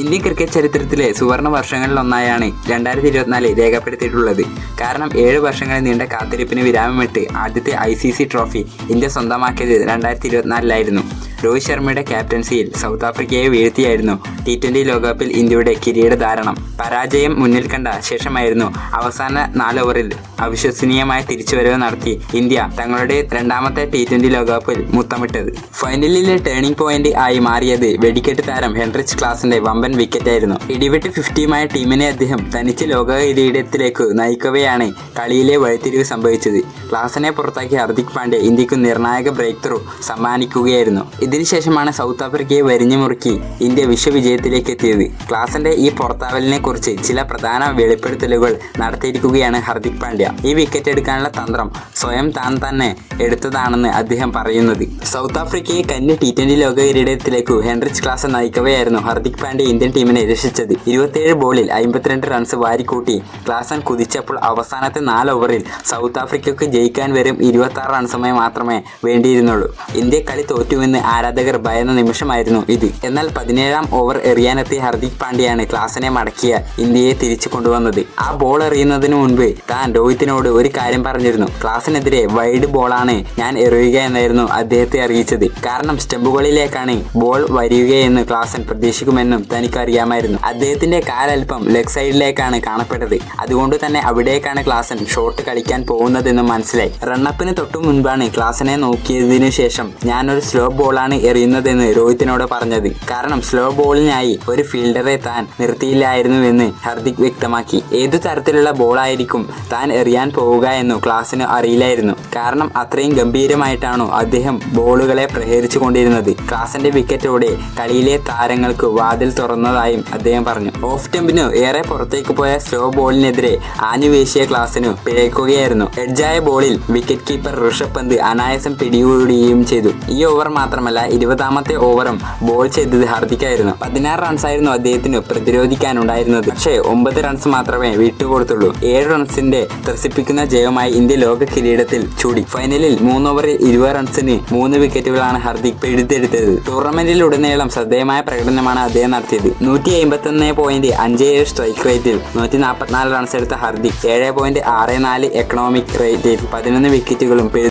Indian cricket ചരിത്രത്തിലെ സുവർണ വർഷങ്ങളിലൊന്നായാണ് രണ്ടായിരത്തി ഇരുപത്തിനാല് രേഖപ്പെടുത്തിയിട്ടുള്ളത്. കാരണം ഏഴ് വർഷങ്ങളിൽ നീണ്ട കാത്തിരിപ്പിന് വിരാമമിട്ട് ആദ്യത്തെ ഐ ട്രോഫി ഇന്ത്യ സ്വന്തമാക്കിയത് രണ്ടായിരത്തി ഇരുപത്തിനാലിലായിരുന്നു രോഹിത് ശർമ്മയുടെ ക്യാപ്റ്റൻസിയിൽ സൗത്ത് ആഫ്രിക്കയെ വീഴ്ത്തിയായിരുന്നു ടി ട്വന്റി ലോകകപ്പിൽ ഇന്ത്യയുടെ കിരീട ധാരണം പരാജയം മുന്നിൽ കണ്ട ശേഷമായിരുന്നു അവസാന നാലോവറിൽ അവിശ്വസനീയമായ തിരിച്ചുവരവ് നടത്തി ഇന്ത്യ തങ്ങളുടെ രണ്ടാമത്തെ ടി ട്വന്റി ലോകകപ്പിൽ മുത്തമിട്ടത്. ഫൈനലിലെ ടേണിംഗ് പോയിന്റ് ആയി മാറിയത് വെടിക്കെട്ട് താരം ഹെൻറിച്ച് ക്ലാസിന്റെ വമ്പൻ വിക്കറ്റായിരുന്നു. ഇടിവെട്ട് ഫിഫ്റ്റിയുമായ ടീമിനെ അദ്ദേഹം തനിച്ച് ലോക കിരീടത്തിലേക്ക് നയിക്കവെയാണ് കളിയിലെ വഴിത്തിരിവ് സംഭവിച്ചത്. ക്ലാസിനെ പുറത്താക്കിയ ഹർദിക് പാണ്ഡ്യ ഇന്ത്യയ്ക്ക് നിർണായക ബ്രേക്ക് ത്രൂ സമ്മാനിക്കുകയായിരുന്നു. ഇതിനുശേഷമാണ് സൗത്ത് ആഫ്രിക്കയെ വരിഞ്ഞു മുറുക്കി ഇന്ത്യ വിശ്വവിജയത്തിലേക്ക് എത്തിയത്. ക്ലാസിന്റെ ഈ പുറത്താവലിനെ കുറിച്ച് ചില പ്രധാന വെളിപ്പെടുത്തലുകൾ നടത്തിയിരിക്കുകയാണ് ഹർദിക് പാണ്ഡ്യ. ഈ വിക്കറ്റ് എടുക്കാനുള്ള തന്ത്രം സ്വയം താൻ തന്നെ എടുത്തതാണെന്ന് അദ്ദേഹം പറയുന്നത്. സൗത്ത് ആഫ്രിക്കയെ കന്നി ടി ട്വന്റി ലോക കിരീടത്തിലേക്കു ഹെൻറിച്ച് ക്ലാസ് നയിക്കവെയായിരുന്നു ഹർദിക് പാണ്ഡ്യ ഇന്ത്യൻ ടീമിനെ രക്ഷിച്ചത്. ഇരുപത്തിയേഴ് ബോളിൽ അമ്പത്തിരണ്ട് റൺസ് വാരിക്കൂട്ടി ക്ലാസൻ കുതിച്ചപ്പോൾ അവസാനത്തെ നാല് ഓവറിൽ സൗത്ത് ആഫ്രിക്കയ്ക്ക് ജയിക്കാൻ വരും ഇരുപത്തി ആറ് റൺസുമായി മാത്രമേ വേണ്ടിയിരുന്നുള്ളൂ. ഇന്ത്യ കളി തോറ്റുവെന്ന് ആരാധകർ ഭയന്ന നിമിഷമായിരുന്നു ഇത്. എന്നാൽ പതിനേഴാം ഓവർ എറിയാനെത്തിയ ഹർദിക് പാണ്ഡ്യയാണ് ക്ലാസിനെ മടക്കിയ ഇന്ത്യയെ തിരിച്ചു കൊണ്ടുവന്നത്. ആ ബോൾ എറിയുന്നതിന് മുൻപ് താൻ രോഹിത്തിനോട് ഒരു കാര്യം പറഞ്ഞിരുന്നു. ക്ലാസിനെതിരെ വൈഡ് ബോളാണ് ഞാൻ എറിയുക എന്നായിരുന്നു അദ്ദേഹത്തെ അറിയിച്ചത്. കാരണം സ്റ്റെമ്പുകളിലേക്കാണ് ബോൾ വരികയെന്ന് ക്ലാസൻ പ്രതീക്ഷിക്കുമെന്നും തനിക്ക് അറിയാമായിരുന്നു. അദ്ദേഹത്തിന്റെ കാലൽപ്പം ലെഗ് സൈഡിലേക്കാണ് കാണപ്പെട്ടത്. അതുകൊണ്ട് തന്നെ അവിടേക്കാണ് ക്ലാസൻ ഷോട്ട് കളിക്കാൻ പോകുന്നതെന്ന് മനസ്സിലായി. റണ്ണപ്പിന് തൊട്ടു മുൻപാണ് ക്ലാസിനെ നോക്കിയതിനു ശേഷം ഞാനൊരു സ്ലോ ബോളാണ് എറിയുന്നതെന്ന് രോഹിത്തിനോട് പറഞ്ഞത്. കാരണം സ്ലോ ബോളിനായി ഒരു ഫീൽഡറെ താൻ നിർത്തിയില്ലായിരുന്നുവെന്ന് ഹർദിക് വ്യക്തമാക്കി. ഏതു തരത്തിലുള്ള ബോളായിരിക്കും താൻ എറിയാൻ പോവുക എന്നു ക്ലാസ്സിന് അറിയില്ലായിരുന്നു. കാരണം അത്രയും ഗംഭീരമായിട്ടാണോ അദ്ദേഹം ബോളുകളെ പ്രഹരിച്ചു കൊണ്ടിരുന്നത് ക്ലാസിന്റെ വിക്കറ്റോടെ കളിയിലെ താരങ്ങൾക്ക് വാതിൽ തുറന്നതായും അദ്ദേഹം പറഞ്ഞു. ഓഫ് ടെമ്പിന് ഏറെ പുറത്തേക്ക് പോയ സ്ലോ ബോളിനെതിരെ ആഞ്ഞുവീശിയ ക്ലാസ്സിനു പിഴയ്ക്കുകയായിരുന്നു. എഡ്ജായ ബോളിൽ വിക്കറ്റ് കീപ്പർ ഋഷഭ് പന്ത് അനായാസം പിടികൂടുകയും ചെയ്തു. ഈ ഓവർ മാത്രമല്ല ഇരുപതാമത്തെ ഓവറും ബോൾ ചെയ്തത് ഹർദിക്കായിരുന്നു. പതിനാറ് റൺസായിരുന്നു അദ്ദേഹത്തിന് പ്രതിരോധിക്കാനുണ്ടായിരുന്നത്. പക്ഷേ ഒമ്പത് റൺസ് മാത്രമേ വിട്ടുകൊടുത്തുള്ളൂ. ഏഴ് റൺസിന്റെ ത്രസിപ്പിക്കുന്ന ജയവുമായി ഇന്ത്യ ലോക കിരീടത്തിൽ ചൂടി. ഫൈനലിൽ മൂന്ന് ഓവറിൽ ഇരുപത് റൺസിന് മൂന്ന് വിക്കറ്റുകളാണ് ഹർദിക് പിഴുതെടുത്തത് ടൂർണമെന്റിലുടനീളം ശ്രദ്ധേയമായ പ്രകടനമാണ് അദ്ദേഹം നടത്തിയത്. നൂറ്റി അമ്പത്തി ഒന്ന് പോയിന്റ് അഞ്ച് ഏഴ് സ്ട്രൈക്ക് റേറ്റിൽ നൂറ്റി നാൽപ്പത്തിനാല് റൺസ് എടുത്ത ഹർദിക് ഏഴ് പോയിന്റ് ആറ് നാല് എക്കണോമിക് റേറ്റിൽ പതിനൊന്ന് വിക്കറ്റുകളും